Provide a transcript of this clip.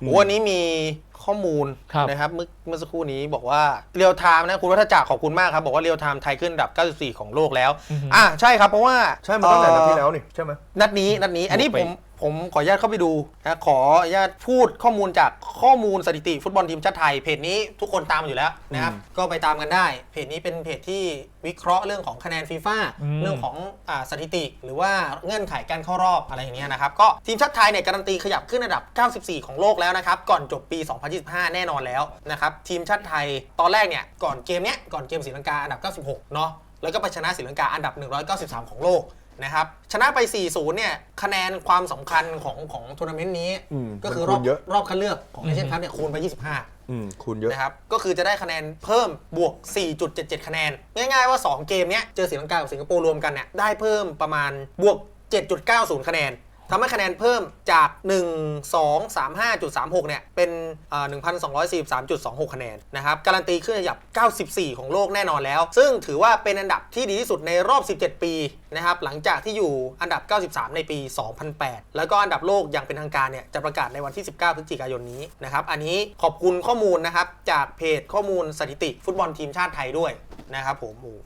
โอ้วันนี้มีข้อมูลครับนะครับเมื่อเมื่อสักครู่นี้บอกว่าเรียลไทม์นะคุณวัฒจักรขอบคุณมากครับ บอกว่าเรียลไทม์ไทยขึ้นอันดับ 94 ของโลกแล้ว อะใช่ครับเพราะว่า ใช่มาตั้งแต่นัดที่แล้วนี่ ใช่ไหมนัดนี้นัดนี้อันนี้โอเคผม ผมขออนุญาตเข้าไปดูนะขออนุญาตพูดข้อมูลจากข้อมูลสถิติฟุตบอลทีมชาติไทยเพจนี้ทุกคนตามอยู่แล้วนะครับ ก็ไปตามกันได้ เพจนี้เป็นเพจที่วิเคราะห์เรื่องของคะแนนฟีฟ่าอืมเรื่องของอ่าสถิติ หรือว่าเงื่อนไขการเข้ารอบอะไรอย่างเงี้ยนะครับ ก็ทีมชาติไทยเนี่ยการันตีขยับขึ้นอันดับ 94 ของโลกแล้วนะครับ ก่อนจบปี 2025 แน่นอนแล้วนะครับทีมชาติไทยตอนแรกเนี่ยก่อนเกมเนี้ยก่อนเกมศรีลังกาอันดับ 96 เนาะแล้วก็ไปชนะศรีลังกาอันดับ 193 ของโลก นะครับชนะไป 4-0 เนี่ยคะแนนความสำคัญของของทัวร์นาเมนต์นี้ อืมก็คือมันรคูอบณเยอะ รอบคัดเลือกของเอเชียนคัพเนี่ยคูณไป 25 อืมคูณเยอะ นะครับ ก็คือจะได้คะแนนเพิ่มบวก 4.77 คะแนน ง่ายๆว่า 2 เกมเนี้ย เจอศรีลังกากับสิงคโปร์รวมกันเนี่ย ได้เพิ่มประมาณบวก 7.90 คะแนน ทำให้คะแนนเพิ่มจาก 1 2 3 5.36 เนี่ย เป็นเอ่อ1,243.26 คะแนนนะครับ การันตีขึ้นอันดับ 94 ของโลกแน่นอนแล้ว ซึ่งถือว่าเป็นอันดับที่ดีที่สุดในรอบ 17 ปีนะครับ หลังจากที่อยู่อันดับ 93 ในปี 2008 แล้วก็อันดับโลกอย่างเป็นทางการเนี่ย จะประกาศในวันที่ 19 พฤศจิกายนนี้นะครับ อันนี้ขอบคุณข้อมูลนะครับจากเพจข้อมูลสถิติ ฟุตบอลทีมชาติไทยด้วยนะครับผม